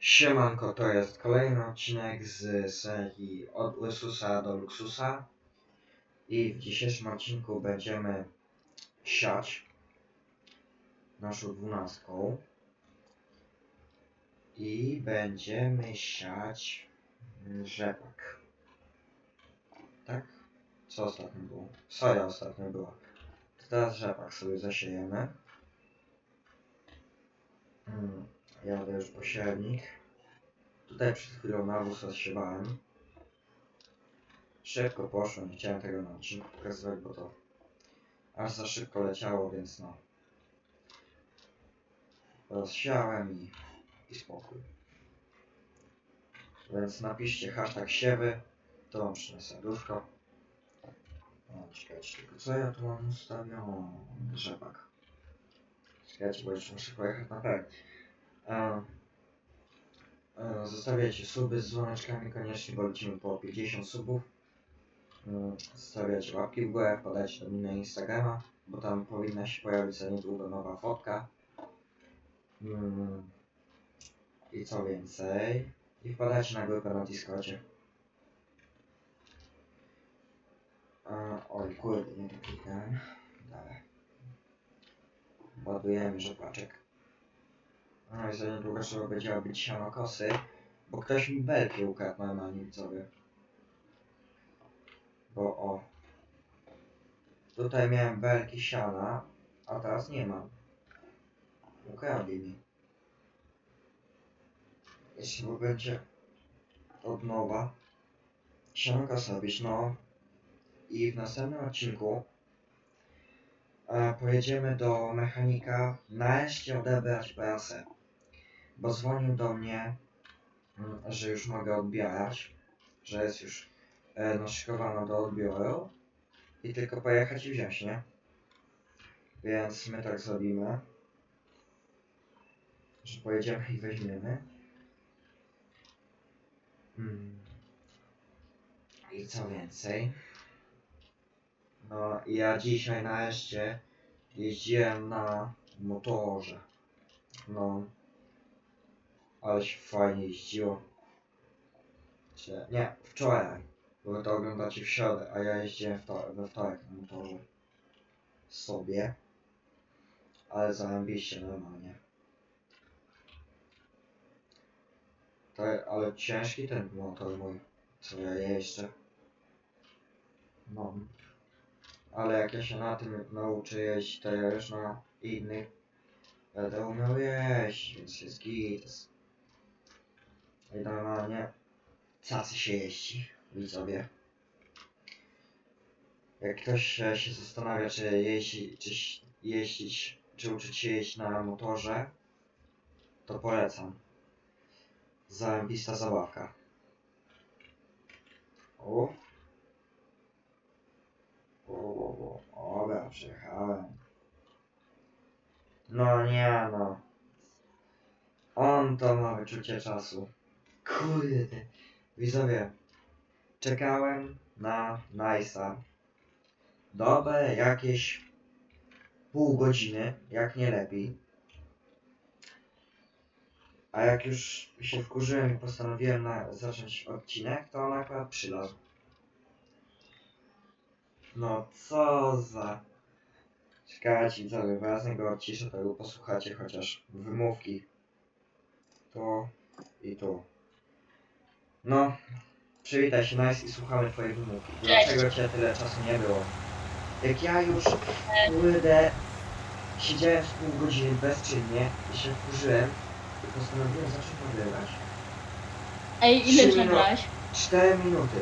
Siemanko, to jest kolejny odcinek z serii Od Ursusa do Luksusa i w dzisiejszym odcinku będziemy siać naszą dwunastką i będziemy siać rzepak. Tak? Co ostatnio było? Soja ostatnio była. Teraz rzepak sobie zasiejemy. Mm, Jadę już po siewnik. Tutaj przed chwilą nawóz rozsiewałem. Szybko poszło, nie chciałem tego na odcinku pokazywać, bo to aż za szybko leciało, więc no. Rozsiałem i, i spokój. Więc napiszcie hashtag siewy, to wam przyniosę serduszko. Czekajcie, tylko co ja tu mam ustawione? Rzepak. Czekajcie, bo jeszcze muszę pojechać na pewno. E, e, Zostawiajcie suby z dzwoneczkami koniecznie, bo lecimy po 50 subów. E, Zostawiajcie łapki w górę, podajcie do mnie na Instagrama, bo tam powinna się pojawić za niedługo nowa fotka. I co więcej? I wpadajcie na grupę na Discordzie. Oj, kurde, nie doklikałem. Dalej. Ładujemy rzepaczek. No i za niedługo trzeba będzie robić siano kosy, bo ktoś mi belki ukradł normalnie widzowie. Bo o. Tutaj miałem belki siana, a teraz nie mam. Ukradli mi. Jeśli będzie od nowa siano kosy robić, no. I w następnym odcinku e, pojedziemy do mechanika nareszcie odebrać prasę bo dzwonił do mnie, mm, że już mogę odbierać, że jest już e, do odbioru i tylko pojechać i wziąć, nie? Więc my tak zrobimy, że pojedziemy i weźmiemy. Mm. I co więcej? No, ja dzisiaj nareszcie jeździłem na motorze. No, ale się fajnie jeździło. Czy, nie, wczoraj. Bo to oglądacie w środę, a ja jeździłem we wtorek na motorze. Sobie. Ale zarobiliście normalnie. To, ale ciężki ten motor mój, co ja jeżdżę. No. Ale jak ja się na tym nauczę jeździć, to ja już na innych będę umiał jeździć, więc jest git. I normalnie cacy się jeździ, widzowie. Jak ktoś e, się zastanawia, czy jeździ, czy jeździć, czy uczyć się jeździć na motorze, to polecam. Zarąbista zabawka. O. O, o, o, dobra, przejechałem. No nie no. On to ma wyczucie czasu. Kurde. Widzowie, czekałem na Nice'a. Dobre jakieś pół godziny, jak nie lepiej. A jak już się wkurzyłem i postanowiłem na, zacząć odcinek, to on akurat przylazł. No co za... Czekajcie widzowie, wyraznie go odciszę, to posłuchacie chociaż wymówki. Tu i tu. No, przywitaj się Nice i słuchamy twojej wymówki. Dlaczego cię tyle czasu nie było? Jak ja już, kurde, siedziałem z pół godziny bezczynnie i się wkurzyłem i postanowiłem zacząć nagrywać. Ej, ile Trzy minu- nagrałeś? 4 minuty.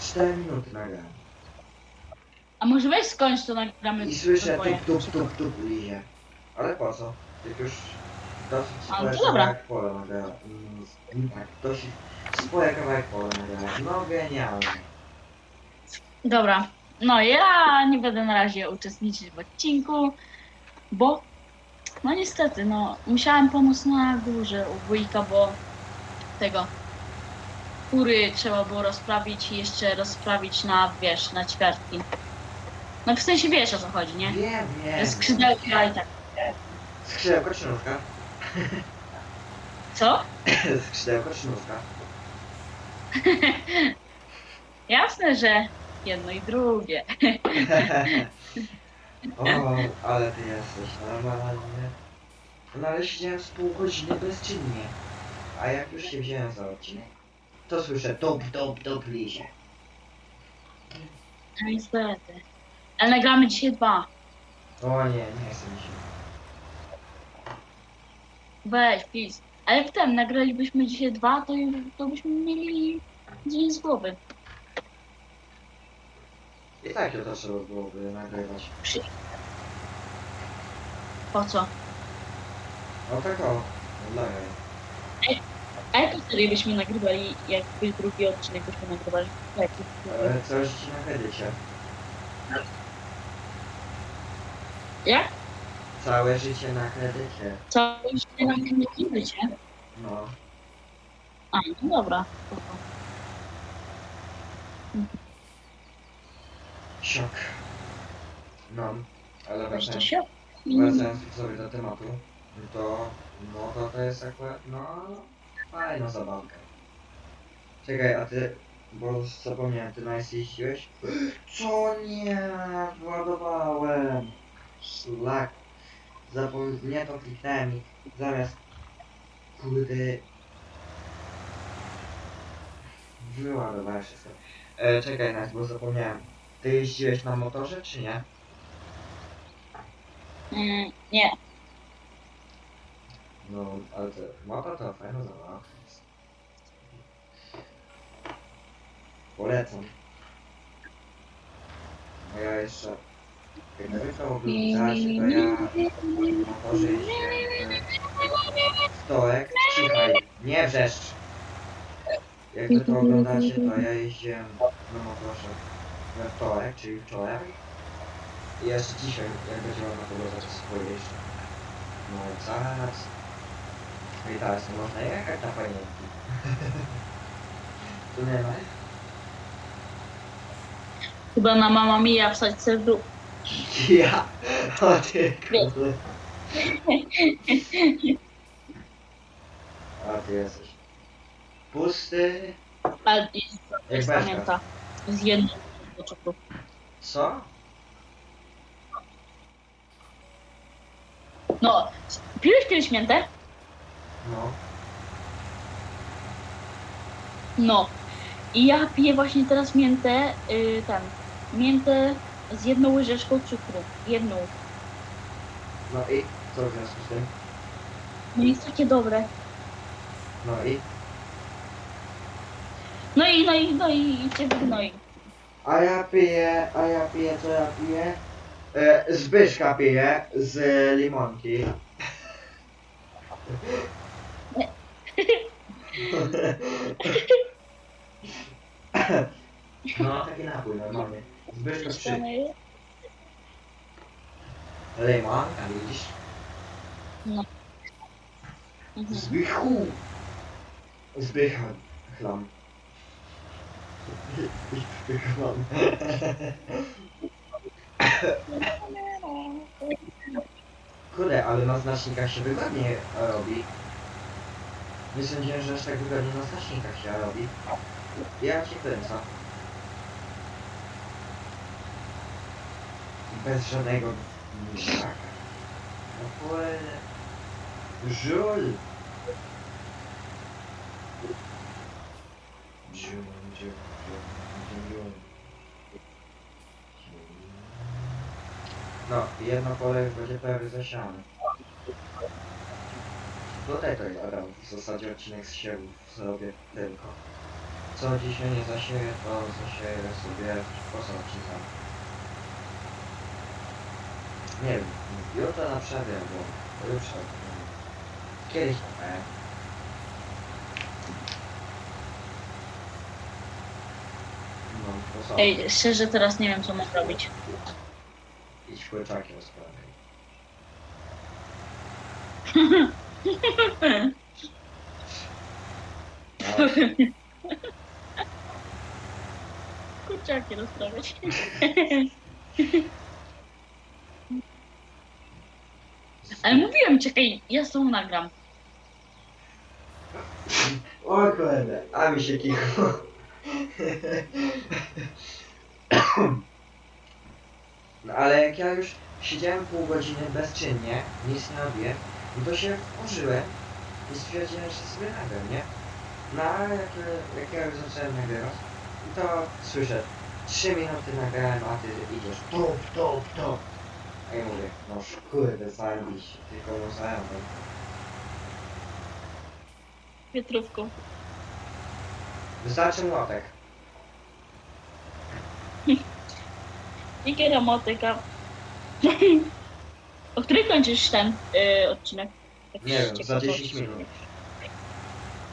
4 minuty nagrałem. A może weź skończ to nagramy I słyszę dwoje. tup, tup, tup, tup lizie. Ale po co? Jak już dosyć A, no dobra. kawałek pola nagrałem. Mm, Tak, dosyć spore kawałek pola. No genialnie. Dobra. No ja nie będę na razie uczestniczyć w odcinku, bo no niestety, no musiałem pomóc na górze u wujka, bo tego kury trzeba było rozprawić i jeszcze rozprawić na, wiesz, na ćwiartki. No w sensie wiesz o co chodzi, nie? Wiem, wiem. Skrzydełka i tak. Skrzydełko czy nóżka? Co? Skrzydełko czy nóżka? Jasne, że jedno i drugie. o, ale ty jesteś normalnie. No ale siedziałem z pół godziny bezczynnie. A jak już się wziąłem za odcinek, to słyszę top, top, top lizie. No niestety. Ale nagramy dzisiaj dwa. O nie, nie chcę mi się. Weź. Ale w tym nagralibyśmy dzisiaj dwa, to, to byśmy mieli dzień z głowy. I tak to trzeba byłoby nagrywać. Przy... Po co? No tak o, jaj. A jaką serię byśmy nagrywali, jakby drugi odcinek byśmy nagrywali? Jaki? Ale coś na kredycie. Jak? Całe życie na kredycie. Już nie na wiecie? No. A, no dobra. Siok. No, ale Jeszcze wracając, się? wracając sobie do tematu, to no to to jest akurat, no, fajna zabawka. Czekaj, a ty, bo zapomniałem, ty nice jeździłeś? Co nie, wyładowałem. Szlak. Zapom... nie to kliknąłem i zamiast, kurde, wyładowałem wszystko. E, czekaj, nice, bo zapomniałem. Ty jeździłeś na motorze, czy nie? Mm, nie. No, ale to mapa to fajna zabawa. jest. Polecam. A ja jeszcze... Jak zwykle oglądacie, to ja e, stołek. Cichaj, nie wrzeszcz! Jak wy to oglądacie, to ja jeździłem na motorze we wtorek, czyli wczoraj. I jeszcze dzisiaj, jak będzie można to zacząć spojrzeć. No zaraz. No i teraz nie można jechać na panienki. tu nie ma. Chyba na mama mija wstać sobie w dół. Ja! O ty kurde. A ty jesteś. Pusty. Ale i Jak z beczka. pamięta. Z jednym oczoku. Co? No, piłeś kiedyś miętę? No. No. I ja piję właśnie teraz miętę, yy, ten, miętę z jedną łyżeczką cukru. Jedną. No i co w związku z tym? No jest takie dobre. No i? No i, no i, no i, i cię wygnoi. A ja piję, a ja piję, co ja piję? E, Zbyszka piję z limonki. No, taki napój normalnie. Zbyszka przy limonka, widzisz? Mhm. Zbychu! Zbycha chlam. Zbychlam. Kurde, ale na znacznikach się wygodnie robi. Nie sądziłem, że aż tak wygodnie na znacznikach się robi. Ja cię kręcę. Bez żadnego żaka. No kurde. Żul! Żul, żul, żul. No, jedno pole już będzie prawie zasiane. Tutaj to ja dam w zasadzie odcinek z siewów zrobię tylko. Co dzisiaj nie zasieję, to zasieję sobie poza odcinkami. Nie wiem, jutro na jutrze. nie wiem. Kiedyś na pewno. No, to co? Ej, szczerze teraz nie wiem co mam robić. Idź kurczaki rozprawiaj. Kurczaki rozprawiać. Ale mówiłem, czekaj, ja z tą nagram. O kurde, a mi się kichło. No ale jak ja już siedziałem pół godziny bezczynnie, nic nie robiłem, no to się wkurzyłem i stwierdziłem, że sobie nagram, nie? No a jak, jak ja już zacząłem nagrywać, to słyszę, trzy minuty nagrałem, a ty idziesz top, top, top. A ja mówię, no kurde, zabić, tylko no zająłem. Pietrówką. Wystarczy młotek. Dzięki motyka. O której kończysz ten y, odcinek? Tak Nie wiem, za ciekawości. 10 minut.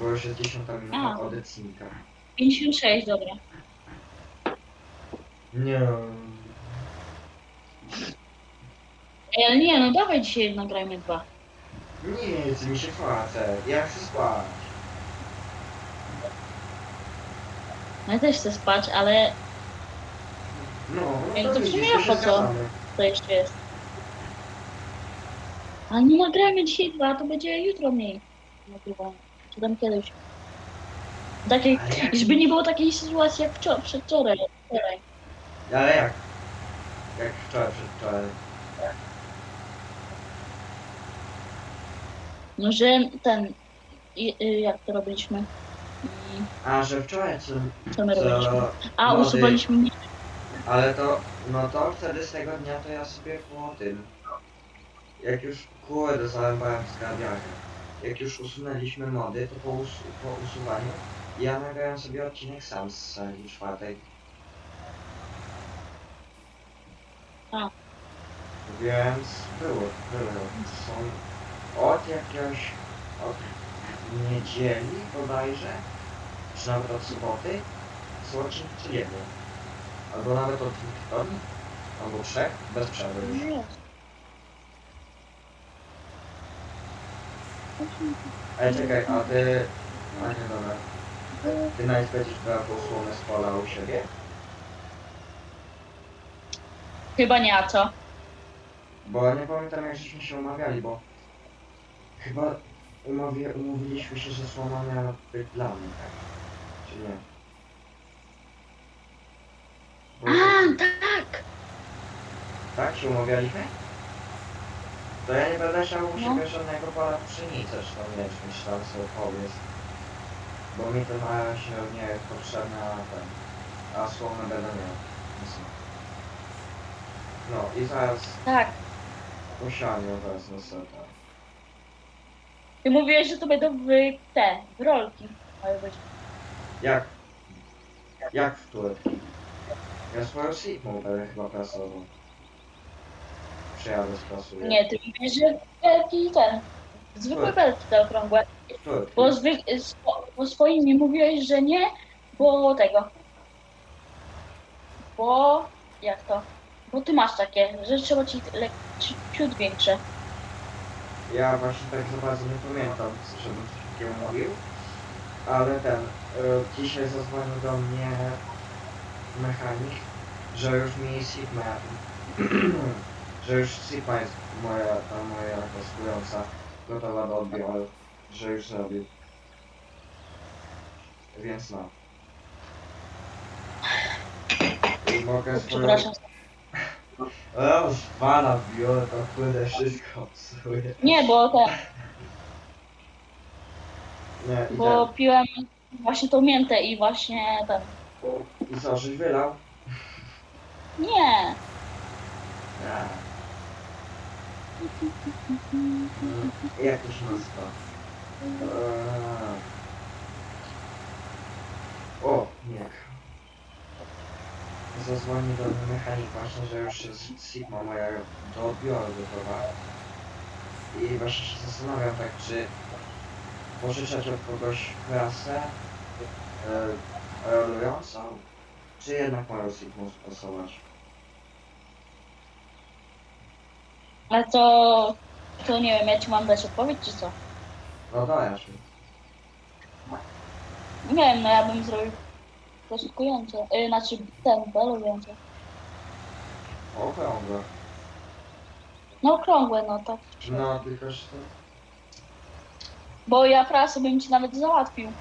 Bo już jest 10 minuta A. od odcinka. 56, dobra. Nie. Ej, ale nie, no dawaj dzisiaj nagrajmy dwa. Nic, mi się chce. Ja chcę spać. No ja też chcę spać, ale No, Ej, no to w sumie widzisz, to się po co? zgadzamy. to jeszcze jest. Ale nie nagrajmy dzisiaj dwa, to będzie jutro mniej nagrywania. Czy tam kiedyś. Takiej, Ale żeby nie było takiej sytuacji jak wczoraj, przedwczoraj. wczoraj. Ale jak? Jak wczoraj, przedwczoraj. No, że ten, i- y, jak to robiliśmy? A, że wczoraj co... co my robiliśmy? co A, młody- usuwaliśmy. Ale to, no to wtedy z tego dnia to ja sobie po tym, jak już kurde zalewałem zgrabiarkę, jak już usunęliśmy mody, to po, us po usuwaniu ja nagrałem sobie odcinek sam z sali czwartej. A. Więc było, było. Są od jakiegoś, od niedzieli bodajże, czy nawet od soboty, są odcinki codziennie. Albo nawet od dwóch tygodni, albo trzech, bez przerwy już. Ej, czekaj, a ty... A nie, dobra. Ty najpierw będziesz brała tą słomę z pola u siebie? Chyba nie, a co? Bo nie pamiętam jak żeśmy się umawiali, bo... Chyba umawi... umówiliśmy się, że słoma miała być dla mnie, tak? Czy nie? Bo- A, tak! Tak się umawialiśmy? To ja nie będę chciał u No. siebie żadnego pola pszenicy, czy tam mieć, myślałem sobie powiedz. Bo mi to na razie nie jest potrzebne, a ten... A słomę będę miał. Więc no. No i zaraz Tak. sianiu wezmę sobie to. Ty mówiłeś, że to będą w te, w rolki. Mają być. Jak? Jak w turetki? Ja swoją Sigmą będę chyba prasował. Przyjadę sprasuję. Nie, ty mówisz, że belki ten. Zwykłe Tak. belki te okrągłe. Turetki. Bo, zwy, swo, bo swoim mi mówiłeś, że nie, bo tego. Bo jak to? Bo ty masz takie, że trzeba ci le, ci- ciut większe. Ja właśnie tak za bardzo nie pamiętam, żebym coś takiego mówił. Ale ten, y, dzisiaj zadzwonił do mnie mechanik, że już mi Sigma, że już Sigma jest moja, ta moja rozkująca, gotowa do odbioru, że już zrobił. Więc no. I mogę. Przepraszam. O, pana biorę, to kurde wszystko psuje. Nie, bo ten, Nie, i bo piłem właśnie tą miętę i właśnie ten. ten. I co, żeś wylał? Nie. Nie. Mm, Jak to się nazywa? Eee. O, nie. Zadzwonił do mechanik właśnie, że już jest Sigma moja do odbioru gotowa. I właśnie się zastanawiam tak, czy pożyczać od kogoś klasę e, rolującą, czy jednak moją Sigmą stosować. Ale to, to nie wiem, ja ci mam dać odpowiedź, czy co? No dajesz mi. Nie wiem, no ja bym zrobił poszukujące, yy, znaczy ten, belujące. Okrągłe. No okrągłe, no tak. No, tylko że to... Bo ja prasę bym ci nawet załatwił.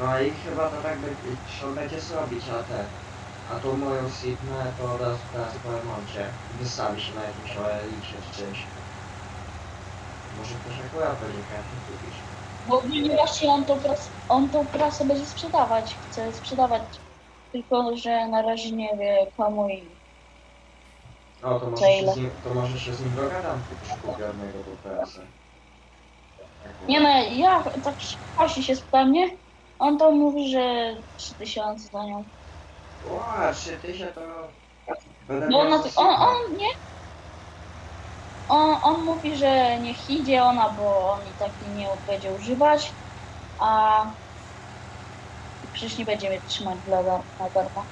No i chyba to tak będzie, trzeba będzie zrobić, a te. A tu moją Sigmę to od razu teraz po remoncie. Wystawi się na jakimś OLX czy czymś. Może ktoś akurat będzie chętny kupić. Bo ogólnie właśnie on tą, pras, on tą prasę będzie sprzedawać. Chce sprzedawać. Tylko, że na razie nie wie komu i... O, to może, się z nim, to może się z nim dogadam, kupię od niego tą prasę. Nie no, ja tak właśnie się spytam, nie? On to mówi, że 3000 za nią. Ła, 3000 to... Będę Bo on, miał na, za to- on, on nie? On, on mówi, że niech idzie ona, bo on i tak jej nie będzie używać, a przecież nie będziemy trzymać dla dar- na darmo.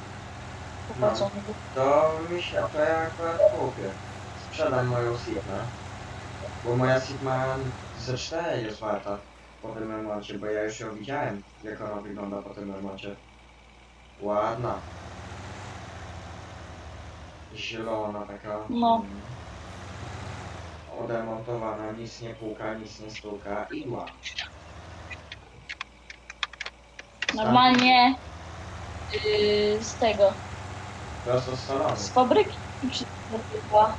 No. mi to? Mi się, to ja akurat kupię. Sprzedam moją Sigmę. Bo moja Sigma ze 4 jest warta po tym remoncie, bo ja już ją widziałem, jak ona wygląda po tym remoncie. Ładna. Zielona taka. No. Odemontowana, nic nie puka, nic nie stuka i ma. Normalnie yy, z tego, Prosto z salonu. z fabryki przybyła.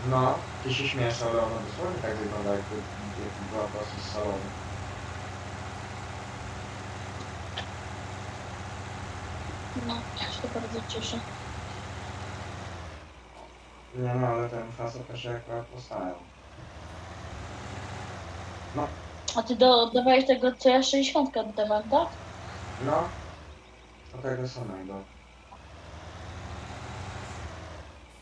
No, ty się śmiesz, ale ona dosłownie tak wygląda, jakby, jakby była prosto z salonu. No, się bardzo cieszę. Nie no, ale ten facet to się akurat postawił. A ty do, dawałeś tego, co ja 60 oddawałem, tak? No, do tego samego.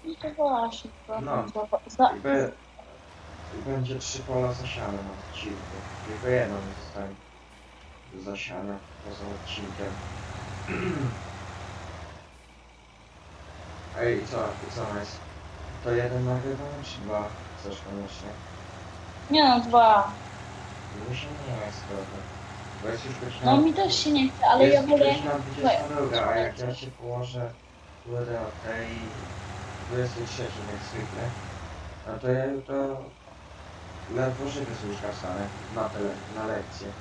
No to właśnie. to No. za- I, be, i będzie trzy pola zasiane na odcinku. Tylko jedno zostanie do zasiania poza odcinkiem. Ej, co, co jest? To jeden nagrywamy, czy dwa? Chcesz koniecznie? Nie no, dwa. Się nie jest trochę. Bo już. No mi też się nie chce, ale ja wolę... godzina 22, a jak ja się położę będę o tej 23 jak zwykle, no to ja jutro ledwo żywy z łóżka wstanę na, tele, na lekcję.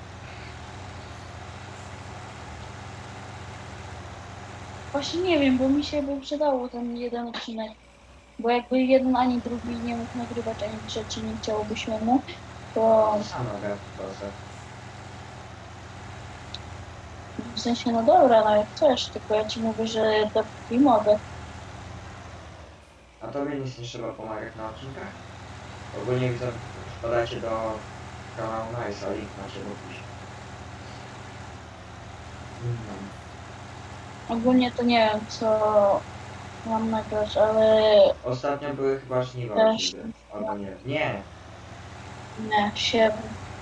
Właśnie nie wiem, bo mi się by przydało ten jeden odcinek. Bo jakby jeden ani drugi nie mógł nagrywać, ani trzeci nie chciałobyśmy mu, to Sam nagram proszę. W sensie no dobra, no jak chcesz, tylko ja ci mówię, że dopóki mogę. A tobie nic nie trzeba pomagać na odcinkach? Ogólnie widzę, wpadajcie do kanału Nice, a link macie w opisie. Mm. Ogólnie to nie wiem, co mam nagrać, ale Ostatnio były chyba żniwa Też. u ciebie, albo nie. Nie, nie, się...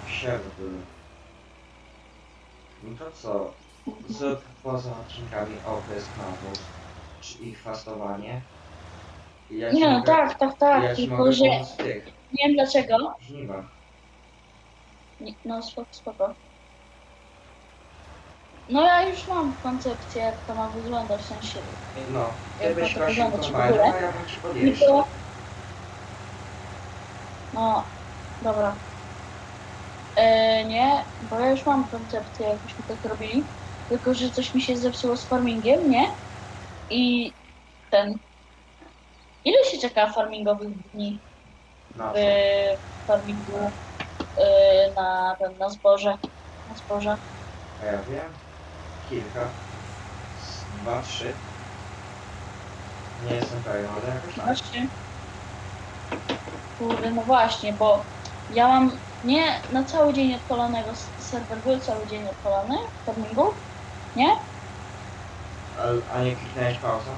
Siewy były. No to co? Zrób poza odcinkami oprysk nawóz, czy ich fastowanie. I ja ci Nie no mogę, tak, tak, tak, ja ci tylko mogę że pomóc w tych nie wiem dlaczego. żniwach. Nie, No spoko, spoko. No ja już mam koncepcję, jak to ma wyglądać, w sensie No, ty Jak byś to prosił wyglądać w kombajnu, ogóle? a ja bym ci podjeżdżał. Tylko... No, dobra. E, nie, bo ja już mam koncepcję, jakbyśmy tak robili. Tylko, że coś mi się zepsuło z farmingiem, nie? I ten... Ile się czeka farmingowych dni Na w co? farmingu e, na, ten, na zboże? Na zboże. A ja wiem. Kilka. Z Dwa, trzy. Nie jestem pewien, ale jakoś tak. Właśnie. Kurde, no właśnie, bo ja mam nie na cały dzień odpalonego s- serwer był cały dzień odpalony w farmingu, nie? A, a nie kliknąłeś pauza?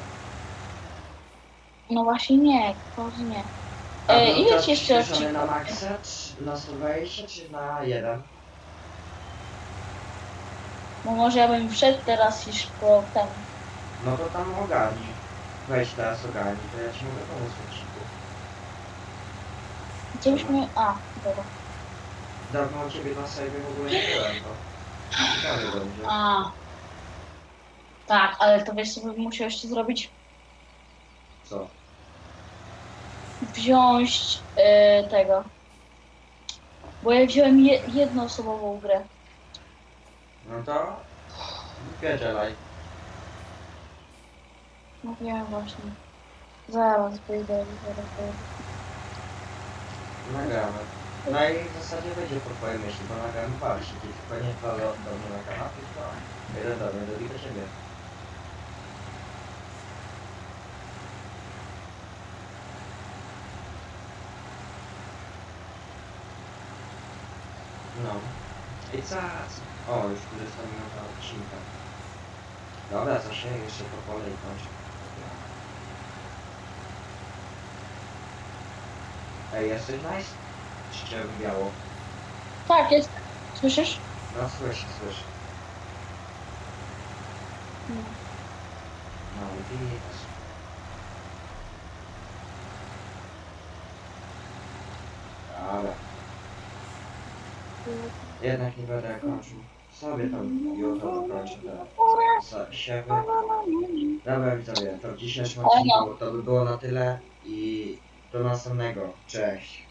No właśnie nie, pauzy nie. E, ile ci jeszcze przyspieszony na odcinków? maksa, czy na 120, czy na 1? Bo może ja bym wszedł teraz i szybko ten. No to tam ogarnij. Weź teraz ogarnij, to ja ci mogę pomóc w odcinku. Co byśmy. A, dobra. Dawno u ciebie na sejwie w ogóle nie byłem, to ciekawe będzie. A. Tak, ale to wiesz co bym musiał jeszcze zrobić? Co? Wziąć e, tego. Bo ja wziąłem je, jednoosobową grę. No to... Pierdzielaj. No wiem właśnie. Zaraz wyjdę, zaraz wyjdę. Nagramy. No i w zasadzie będzie po twojej myśli, bo nagramy parę się tylko nie to do mnie na kanapie, to jeden do mnie, drugi do siebie. No. I co? O, już 20 minuta odcinka. Dobra, się jeszcze po kolei kończy. Ej, jesteś nice? Czy cię biało? Tak, jest. Słyszysz? No słyszę, słyszę. No. No i widać. Dobra. Jednak nie będę kończył. Sobie tam jutro dokończę te siewy. Dobra widzowie, to w dzisiejszym odcinku to by było na tyle i do następnego. Cześć.